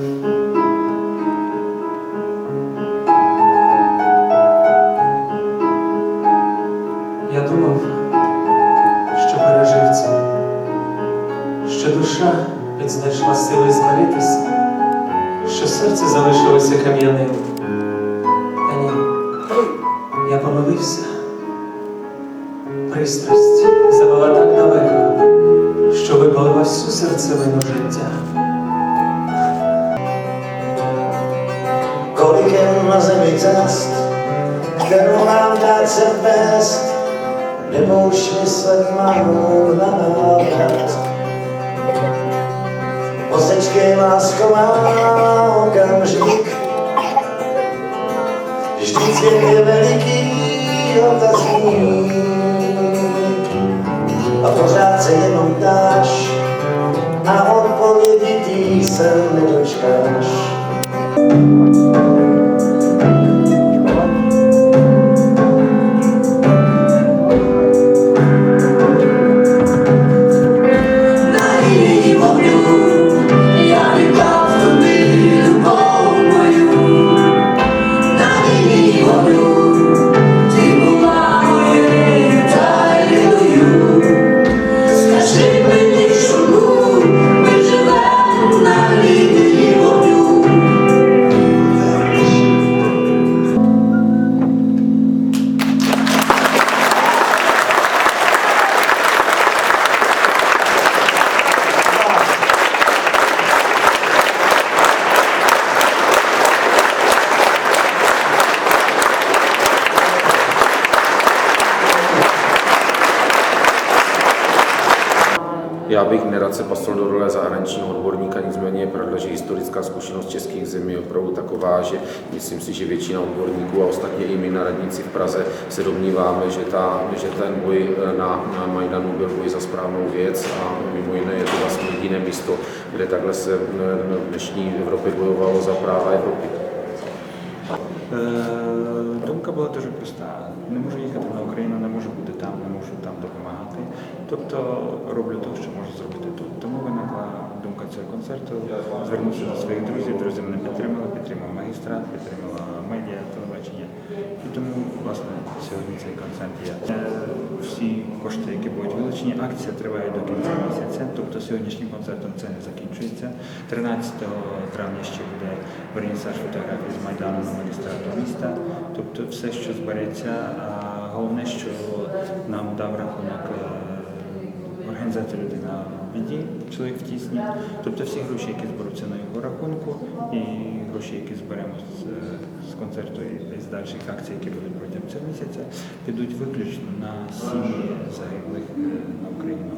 Я думав, що пережив це, що душа відзнайшла сили змиритися, що серце залишилося кам'яним. Та ні, я помилився, пристрасть завела так далеко, що випалила всю серцевину життя. Na cest, kterou nám dát se vést, nebo už myslet mám na návrat. Posečkej lásko má okamžik, svět je veliký otazník. A pořád se jenom ptáš, a odpovědi tý se nedočkáš. На Já bych nerad se pasl do role zahraničního odborníka, nicméně je pravda, že historická zkušenost českých zemí je opravdu taková, že myslím si, že většina odborníků a ostatně i my na radnici v Praze se domníváme, že, ta, že ten boj eh, na, na Majdanu byl boj za správnou věc a mimo jiné je to vlastně jediné místo, kde takhle se v dnešní Evropě bojovalo za práva Evropy. Eh, domka byla to, že prostá. Nemůžu na Тобто роблю те, що можу зробити тут. Тому виникла думка цього концерту. Звернувся до своїх друзів, друзі мене підтримали, підтримав магістрат, підтримала медіа, телебачення. І тому, власне, сьогодні цей концерт є. Е, Всі кошти, які будуть вилучені, акція триває до кінця місяця. Тобто сьогоднішнім концертом це не закінчується. 13 травня ще буде вернісаж фотографій з Майдану на магістрату міста. Тобто все, що збереться, а головне, що нам дав рахунок е, організація людина в біді, чоловік в тісні. Тобто всі гроші, які зберуться на його рахунку, і гроші, які зберемо з, з концерту і з дальших акцій, які будуть протягом цього місяця, підуть виключно на сім'ї загиблих е, на Україну.